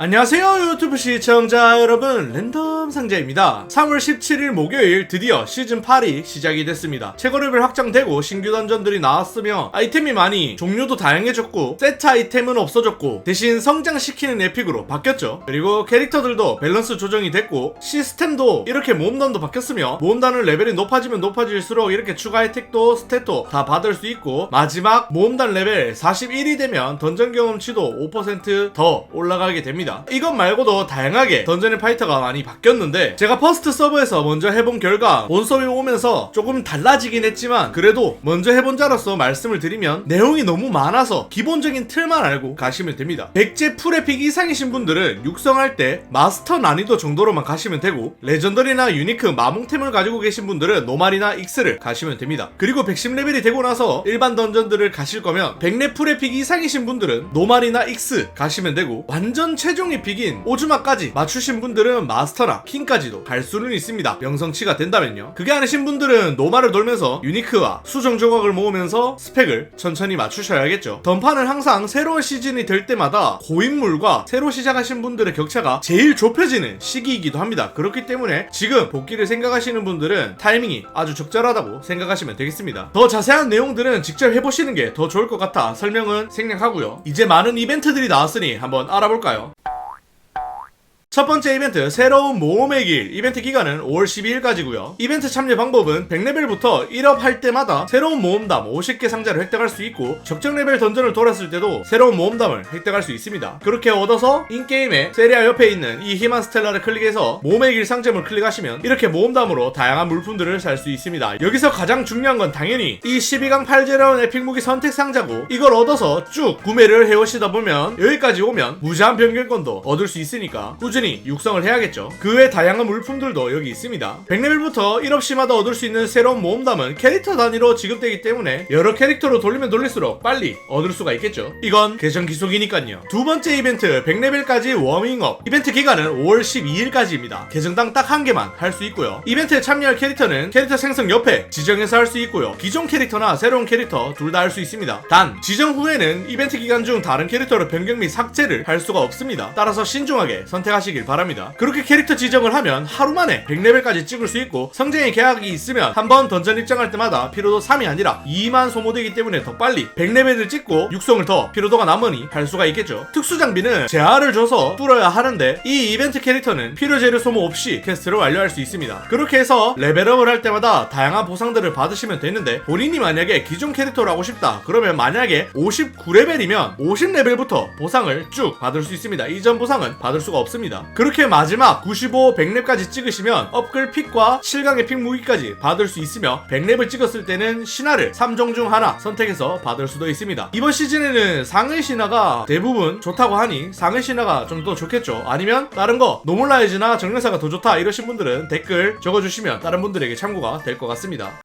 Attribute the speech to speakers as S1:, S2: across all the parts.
S1: 안녕하세요 유튜브 시청자 여러분. 랜덤 상자입니다. 3월 17일 목요일 드디어 시즌 8이 시작이 됐습니다. 최고 레벨 확장되고 신규 던전들이 나왔으며 아이템이 많이 종류도 다양해졌고 세트 아이템은 없어졌고 대신 성장시키는 에픽으로 바뀌었죠. 그리고 캐릭터들도 밸런스 조정이 됐고 시스템도 이렇게 모험단도 바뀌었으며 모험단은 레벨이 높아지면 높아질수록 이렇게 추가 혜택도 스탯도 다 받을 수 있고 마지막 모험단 레벨 41이 되면 던전 경험치도 5%더 올라가게 됩니다 이것 말고도 다양하게 던전의 파이터가 많이 바뀌었는데 제가 퍼스트 서버에서 먼저 해본 결과 본 서버에 오면서 조금 달라지긴 했지만 그래도 먼저 해본 자로서 말씀을 드리면 내용이 너무 많아서 기본적인 틀만 알고 가시면 됩니다. 백제 풀에픽 이상이신 분들은 육성할 때 마스터 난이도 정도로만 가시면 되고 레전더리나 유니크 마몽템을 가지고 계신 분들은 노말이나 익스를 가시면 됩니다. 그리고 110레벨이 되고 나서 일반 던전들을 가실 거면 100레 풀에픽 이상이신 분들은 노말이나 익스 가시면 되고 완전 최종 에픽인 오즈마까지 맞추신 분들은 마스터나 킹까지도 갈 수는 있습니다. 명성치가 된다면요. 그게 아니신 분들은 노말을 돌면서 유니크와 수정 조각을 모으면서 스펙을 천천히 맞추셔야겠죠. 던판은 항상 새로운 시즌이 될 때마다 고인물과 새로 시작하신 분들의 격차가 제일 좁혀지는 시기이기도 합니다. 그렇기 때문에 지금 복귀를 생각하시는 분들은 타이밍이 아주 적절하다고 생각하시면 되겠습니다. 더 자세한 내용들은 직접 해보시는 게 더 좋을 것 같아 설명은 생략하고요. 이제 많은 이벤트들이 나왔으니 한번 알아볼까요 첫 번째 이벤트 새로운 모험의 길. 이벤트 기간은 5월 12일까지고요. 이벤트 참여 방법은 100레벨부터 1업 할 때마다 새로운 모험담 50개 상자를 획득할 수 있고 적정 레벨 던전을 돌았을 때도 새로운 모험담을 획득할 수 있습니다. 그렇게 얻어서 인게임의 세리아 옆에 있는 이 희만 스텔라를 클릭해서 모험의 길 상점을 클릭하시면 이렇게 모험담으로 다양한 물품들을 살 수 있습니다. 여기서 가장 중요한 건 당연히 이 12강 8제라운 에픽 무기 선택 상자고 이걸 얻어서 쭉 구매를 해오시다 보면 여기까지 오면 무제한 변경권도 얻을 수 있으니까 꾸준히 육성을 해야겠죠. 그 외 다양한 물품들도 여기 있습니다. 100레벨부터 1업시마다 얻을 수 있는 새로운 모험담은 캐릭터 단위로 지급되기 때문에 여러 캐릭터로 돌리면 돌릴수록 빨리 얻을 수가 있겠죠. 이건 계정 기속이니까요. 두 번째 이벤트 100레벨까지 워밍업 이벤트 기간은 5월 12일까지입니다. 계정당 딱 한 개만 할 수 있고요. 이벤트에 참여할 캐릭터는 캐릭터 생성 옆에 지정해서 할 수 있고요. 기존 캐릭터나 새로운 캐릭터 둘 다 할 수 있습니다. 단 지정 후에는 이벤트 기간 중 다른 캐릭터로 변경 및 삭제를 할 수가 없습니다. 따라서 신중하게 선택하시 길 바랍니다. 그렇게 캐릭터 지정을 하면 하루 만에 100레벨까지 찍을 수 있고 성장의 계약이 있으면 한 번 던전 입장할 때마다 피로도 3이 아니라 2만 소모되기 때문에 더 빨리 100레벨을 찍고 육성을 더 피로도가 남으니 할 수가 있겠죠. 특수 장비는 재화를 줘서 뚫어야 하는데 이 이벤트 캐릭터는 필요 재료 소모 없이 퀘스트를 완료할 수 있습니다. 그렇게 해서 레벨업을 할 때마다 다양한 보상들을 받으시면 되는데 본인이 만약에 기존 캐릭터를 하고 싶다 그러면 만약에 59레벨이면 50레벨부터 보상을 쭉 받을 수 있습니다. 이전 보상은 받을 수가 없습니다. 그렇게 마지막 95, 100렙까지 찍으시면 업글 픽과 7강의 픽 무기까지 받을 수 있으며 100렙을 찍었을 때는 신화를 3종 중 하나 선택해서 받을 수도 있습니다. 이번 시즌에는 상의 신화가 대부분 좋다고 하니 상의 신화가 좀 더 좋겠죠. 아니면 다른 거 노멀라이즈나 정령사가 더 좋다 이러신 분들은 댓글 적어주시면 다른 분들에게 참고가 될 것 같습니다.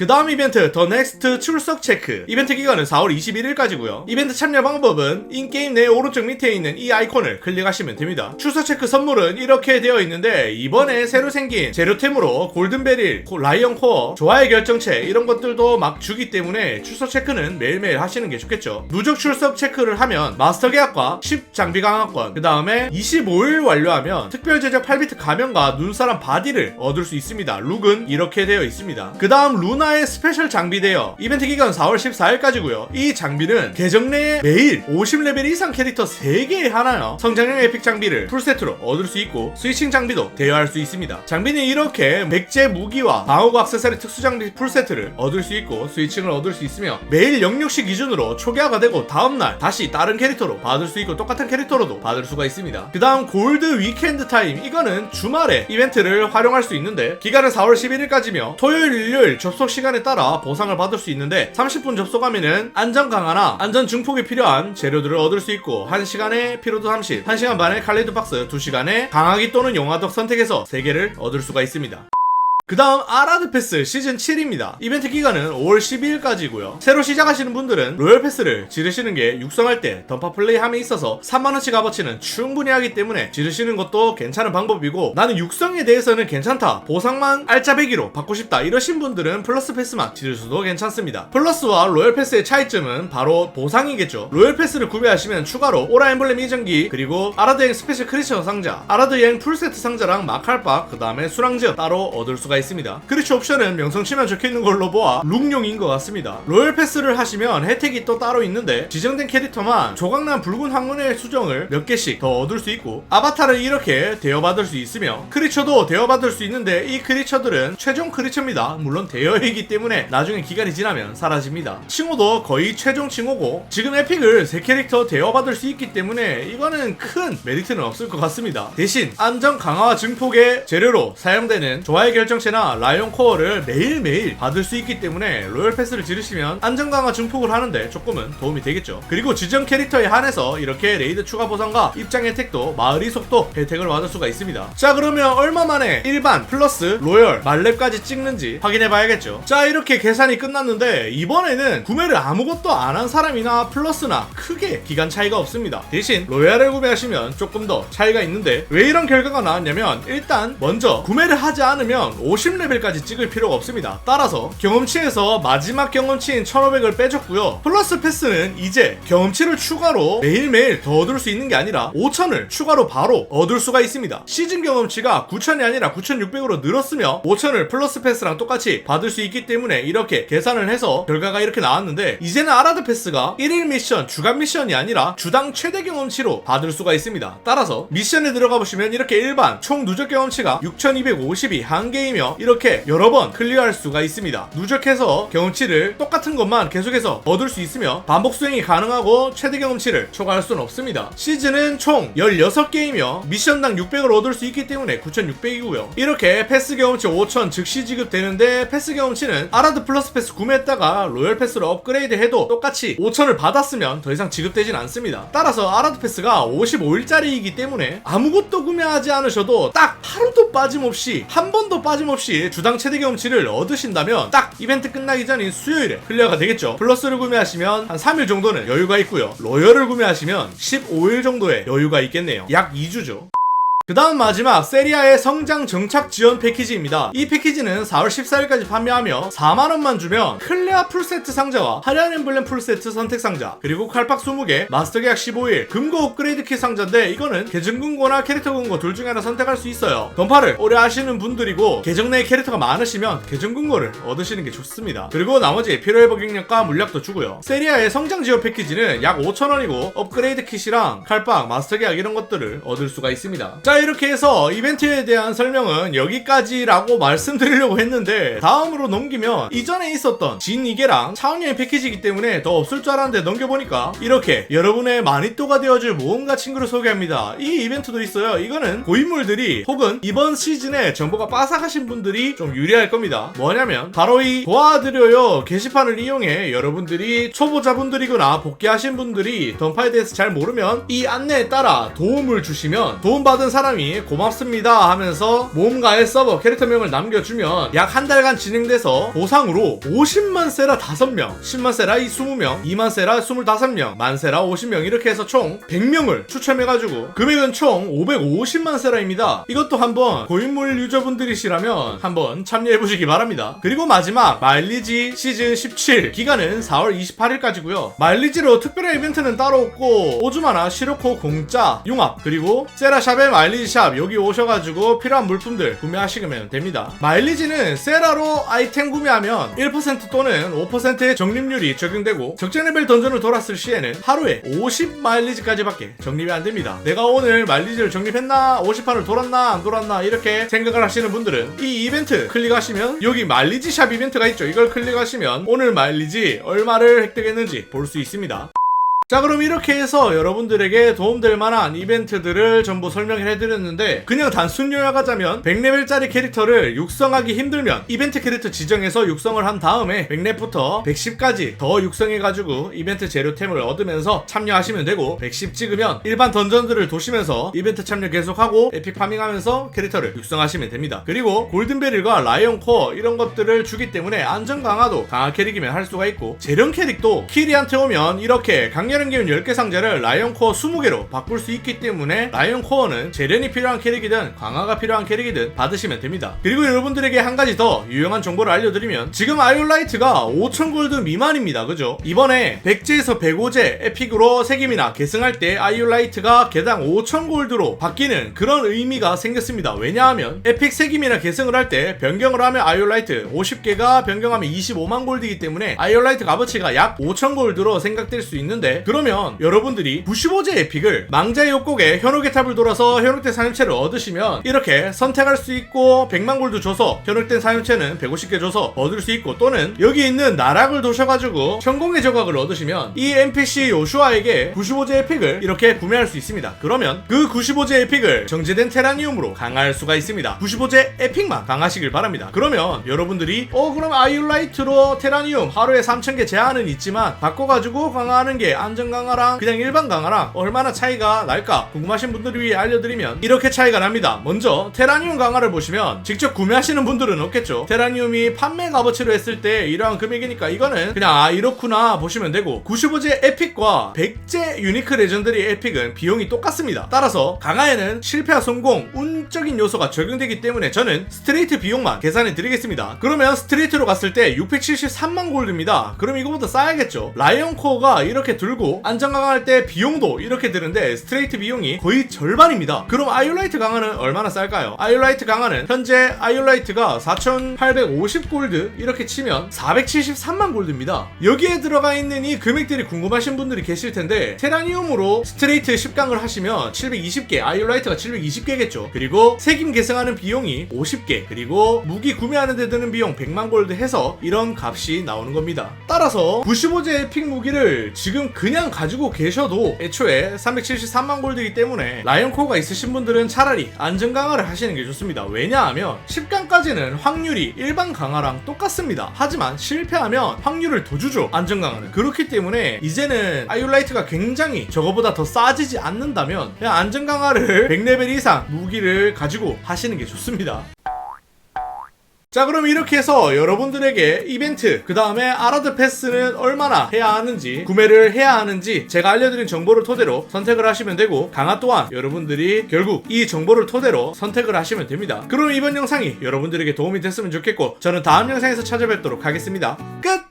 S1: 그 다음 이벤트 더 넥스트 출석 체크. 이벤트 기간은 4월 21일까지고요. 이벤트 참여 방법은 인게임 내 오른쪽 밑에 있는 이 아이콘을 클릭하시면 됩니다. 출석 체크 선물은 이렇게 되어 있는데 이번에 새로 생긴 재료템으로 골든베릴, 고- 라이언 코어, 조화의 결정체 이런 것들도 막 주기 때문에 출석 체크는 매일매일 하시는 게 좋겠죠. 누적 출석 체크를 하면 마스터 계약과 10 장비 강화권 그 다음에 25일 완료하면 특별 제작 8비트 가면과 눈사람 바디를 얻을 수 있습니다. 룩은 이렇게 되어 있습니다. 그 다음 루나 의 스페셜 장비대요 이벤트 기간 4월 14일까지고요. 이 장비는 계정 내에 매일 50레벨 이상 캐릭터 3개 하나요. 성장형 에픽 장비를 풀세트로 얻을 수 있고 스위칭 장비도 대여할 수 있습니다. 장비는 이렇게 맥제 무기와 방어구 액세서리 특수 장비 풀세트를 얻을 수 있고 스위칭을 얻을 수 있으며 매일 영육시 기준으로 초기화가 되고 다음날 다시 다른 캐릭터로 받을 수 있고 똑같은 캐릭터로도 받을 수가 있습니다. 그 다음 골드 위켄드 타임. 이거는 주말에 이벤트를 활용할 수 있는데 기간은 4월 11일까지며 토요일 일요일 접속 시 간에 따라 보상을 받을 수 있는데 30분 접속하면은 안전 강화나 안전 증폭이 필요한 재료들을 얻을 수 있고 1시간에 피로도 30, 1시간 반에 칼리드 박스, 2시간에 강화기 또는 용화덕 선택해서 3개를 얻을 수가 있습니다. 그 다음 아라드 패스 시즌 7입니다. 이벤트 기간은 5월 12일까지고요. 새로 시작하시는 분들은 로열 패스를 지르시는 게 육성할 때 던파 플레이함에 있어서 3만원치 값어치는 충분히 하기 때문에 지르시는 것도 괜찮은 방법이고 나는 육성에 대해서는 괜찮다. 보상만 알짜배기로 받고 싶다. 이러신 분들은 플러스 패스만 지를 수도 괜찮습니다. 플러스와 로열 패스의 차이점은 바로 보상이겠죠. 로열 패스를 구매하시면 추가로 오라 엠블렘 이전기 그리고 아라드행 스페셜 크리처 상자, 아라드행 풀세트 상자랑 마칼박, 그 다음에 수랑즈 따로 얻을 수가 있습니다. 크리처 옵션은 명성치만 적혀있는 걸로 보아 룩용인 것 같습니다. 로열 패스를 하시면 혜택이 또 따로 있는데 지정된 캐릭터만 조각난 붉은 항문의 수정을 몇 개씩 더 얻을 수 있고 아바타를 이렇게 대여받을 수 있으며 크리처도 대여받을 수 있는데 이 크리처들은 최종 크리처입니다. 물론 대여이기 때문에 나중에 기간이 지나면 사라집니다. 칭호도 거의 최종 칭호고 지금 에픽을 세 캐릭터 대여받을 수 있기 때문에 이거는 큰 메리트는 없을 것 같습니다. 대신 안정 강화와 증폭의 재료로 사용되는 조화의 결정체 나 라이온 코어를 매일매일 받을 수 있기 때문에 로열 패스를 지르시면 안정 강화 증폭을 하는데 조금은 도움이 되겠죠. 그리고 지정 캐릭터에 한해서 이렇게 레이드 추가 보상과 입장 혜택도 마을 이속도 혜택을 받을 수가 있습니다. 자 그러면 얼마 만에 일반 플러스 로열 말렙까지 찍는지 확인해 봐야겠죠. 자 이렇게 계산이 끝났는데 이번에는 구매를 아무것도 안 한 사람이나 플러스나 크게 기간 차이가 없습니다. 대신 로얄을 구매하시면 조금 더 차이가 있는데 왜 이런 결과가 나왔냐면 일단 먼저 구매를 하지 않으면 50 레벨까지 찍을 필요가 없습니다. 따라서 경험치에서 마지막 경험치인 1500을 빼줬고요. 플러스 패스는 이제 경험치를 추가로 매일매일 더 얻을 수 있는 게 아니라 5000을 추가로 바로 얻을 수가 있습니다. 시즌 경험치가 9000이 아니라 9600으로 늘었으며 5000을 플러스 패스랑 똑같이 받을 수 있기 때문에 이렇게 계산을 해서 결과가 이렇게 나왔는데 이제는 아라드 패스가 1일 미션, 주간 미션이 아니라 주당 최대 경험치로 받을 수가 있습니다. 따라서 미션에 들어가 보시면 이렇게 일반 총 누적 경험치가 6250이 한개이며 이렇게 여러 번 클리어할 수가 있습니다. 누적해서 경험치를 똑같은 것만 계속해서 얻을 수 있으며 반복 수행이 가능하고 최대 경험치를 초과할 수는 없습니다. 시즌은 총 16개이며 미션당 600을 얻을 수 있기 때문에 9600이고요. 이렇게 패스 경험치 5000 즉시 지급되는데 패스 경험치는 아라드 플러스 패스 구매했다가 로열 패스로 업그레이드 해도 똑같이 5000을 받았으면 더 이상 지급되진 않습니다. 따라서 아라드 패스가 55일짜리이기 때문에 아무것도 구매하지 않으셔도 딱 하루도 빠짐없이 한 번도 빠짐없이 주당 최대 경험치를 얻으신다면 딱 이벤트 끝나기 전인 수요일에 클리어가 되겠죠. 플러스를 구매하시면 한 3일 정도는 여유가 있고요. 로열을 구매하시면 15일 정도의 여유가 있겠네요. 약 2주죠. 그 다음 마지막 세리아의 성장 정착 지원 패키지입니다. 이 패키지는 4월 14일까지 판매하며 4만원만 주면 클레아 풀세트 상자와 화려한 엠블렘 풀세트 선택 상자 그리고 칼팍 20개 마스터 계약 15일 금고 업그레이드 킷 상자인데 이거는 계정 금고나 캐릭터 금고 둘 중에 하나 선택할 수 있어요. 던파를 오래 하시는 분들이고 계정 내에 캐릭터가 많으시면 계정 금고를 얻으시는 게 좋습니다. 그리고 나머지 필요 회복 경력과 물약도 주고요. 세리아의 성장 지원 패키지는 약 5천원이고 업그레이드 킷이랑 칼빵 마스터 계약 이런 것들을 얻을 수가 있습니다. 자 이렇게 해서 이벤트에 대한 설명은 여기까지라고 말씀드리려고 했는데 다음으로 넘기면 이전에 있었던 진 이게랑 차원여행 패키지이기 때문에 더 없을 줄 알았는데 넘겨보니까 이렇게 여러분의 마니또가 되어줄 모험가 친구를 소개합니다. 이 이벤트도 있어요. 이거는 고인물들이 혹은 이번 시즌에 정보가 빠삭하신 분들이 좀 유리할 겁니다. 뭐냐면 바로 이 도와드려요 게시판을 이용해 여러분들이 초보자분들이거나 복귀하신 분들이 던파에 대해서 잘 모르면 이 안내에 따라 도움을 주시면 도움받은 사람 이 고맙습니다 하면서 모험가의 서버 캐릭터명을 남겨주면 약 한 달간 진행돼서 보상으로 50만 세라 5명, 10만 세라 이 20명, 2만 세라 25명, 만 세라 50명 이렇게 해서 총 100명을 추첨해가지고 금액은 총 550만 세라입니다. 이것도 한번 고인물 유저분들이시라면 한번 참여해보시기 바랍니다. 그리고 마지막 마일리지 시즌 17 기간은 4월 28일까지고요. 마일리지로 특별한 이벤트는 따로 없고 오즈마나 시로코 공짜 융합 그리고 세라샵의 마일리지 샵 여기 오셔가지고 필요한 물품들 구매하시면 됩니다. 마일리지는 세라로 아이템 구매하면 1% 또는 5%의 적립률이 적용되고 적정 레벨 던전을 돌았을 시에는 하루에 50 마일리지까지밖에 적립이 안 됩니다. 내가 오늘 마일리지를 적립했나 50판을 돌았나 안 돌았나 이렇게 생각을 하시는 분들은 이 이벤트 클릭하시면 여기 마일리지 샵 이벤트가 있죠. 이걸 클릭하시면 오늘 마일리지 얼마를 획득했는지 볼 수 있습니다. 자 그럼 이렇게 해서 여러분들에게 도움될 만한 이벤트들을 전부 설명을 해드렸는데 그냥 단순 요약하자면 100레벨짜리 캐릭터를 육성하기 힘들면 이벤트 캐릭터 지정해서 육성을 한 다음에 100렙부터 110까지 더 육성해가지고 이벤트 재료템을 얻으면서 참여하시면 되고 110 찍으면 일반 던전들을 도시면서 이벤트 참여 계속하고 에픽 파밍하면서 캐릭터를 육성하시면 됩니다. 그리고 골든베릴과 라이온 코어 이런 것들을 주기 때문에 안전 강화도 강화 캐릭이면 할 수가 있고 재련 캐릭도 키리한테 오면 이렇게 강렬 한 기운 10개 상자를 라이온 코어 20개로 바꿀 수 있기 때문에 라이온 코어는 재련이 필요한 캐릭이든 강화가 필요한 캐릭이든 받으시면 됩니다. 그리고 여러분들에게 한 가지 더 유용한 정보를 알려드리면 지금 아이올라이트가 5000 골드 미만입니다. 그죠? 이번에 100제에서 105제 에픽으로 색임이나 계승할 때 아이올라이트가 개당 5000 골드로 바뀌는 그런 의미가 생겼습니다. 왜냐하면 에픽 색임이나 계승을 할 때 변경을 하면 아이올라이트 50개가 변경하면 25만 골드이기 때문에 아이올라이트 값어치가 약 5000 골드로 생각될 수 있는데 그러면 여러분들이 95제 에픽을 망자의 협곡에 현혹의 탑을 돌아서 현혹된 사용체를 얻으시면 이렇게 선택할 수 있고 100만 골드 줘서 현혹된 사용체는 150개 줘서 얻을 수 있고 또는 여기 있는 나락을 도셔가지고 천공의 조각을 얻으시면 이 NPC 요슈아에게 95제 에픽을 이렇게 구매할 수 있습니다. 그러면 그 95제 에픽을 정제된 테라니움으로 강화할 수가 있습니다. 95제 에픽만 강하시길 바랍니다. 그러면 여러분들이 어 그럼 아이올라이트로 테라니움 하루에 3000개 제한은 있지만 바꿔가지고 강화하는 게 안전 강화랑 그냥 일반 강화랑 얼마나 차이가 날까 궁금하신 분들을 위해 알려드리면 이렇게 차이가 납니다. 먼저 테라니움 강화를 보시면 직접 구매하시는 분들은 없겠죠. 테라니움이 판매 값어치로 했을 때 이러한 금액이니까 이거는 그냥 아 이렇구나 보시면 되고 95제 에픽과 100제 유니크 레전더리 에픽은 비용이 똑같습니다. 따라서 강화에는 실패와 성공, 운적인 요소가 적용되기 때문에 저는 스트레이트 비용만 계산해 드리겠습니다. 그러면 스트레이트로 갔을 때 673만 골드입니다. 그럼 이거보다 싸야겠죠. 라이언 코어가 이렇게 들고 안전 강화할 때 비용도 이렇게 드는데 스트레이트 비용이 거의 절반입니다. 그럼 아이올라이트 강화는 얼마나 쌀까요? 아이올라이트 강화는 현재 아이올라이트가 4,850 골드 이렇게 치면 473만 골드입니다. 여기에 들어가 있는 이 금액들이 궁금하신 분들이 계실 텐데 테라니움으로 스트레이트 10강을 하시면 720개 아이올라이트가 720개겠죠. 그리고 색임 계승하는 비용이 50개 그리고 무기 구매하는 데 드는 비용 100만 골드 해서 이런 값이 나오는 겁니다. 따라서 95제 픽 무기를 지금 그냥 가지고 계셔도 애초에 373만 골드이기 때문에 라이언 코어가 있으신 분들은 차라리 안전 강화를 하시는 게 좋습니다. 왜냐하면 10강까지는 확률이 일반 강화랑 똑같습니다. 하지만 실패하면 확률을 더 주죠. 안전 강화는. 그렇기 때문에 이제는 아이올라이트가 굉장히 저거보다 더 싸지지 않는다면 그냥 안전 강화를 100레벨 이상 무기를 가지고 하시는 게 좋습니다. 자 그럼 이렇게 해서 여러분들에게 이벤트 그 다음에 아라드 패스는 얼마나 해야 하는지 구매를 해야 하는지 제가 알려드린 정보를 토대로 선택을 하시면 되고 강화 또한 여러분들이 결국 이 정보를 토대로 선택을 하시면 됩니다 그럼 이번 영상이 여러분들에게 도움이 됐으면 좋겠고 저는 다음 영상에서 찾아뵙도록 하겠습니다 끝!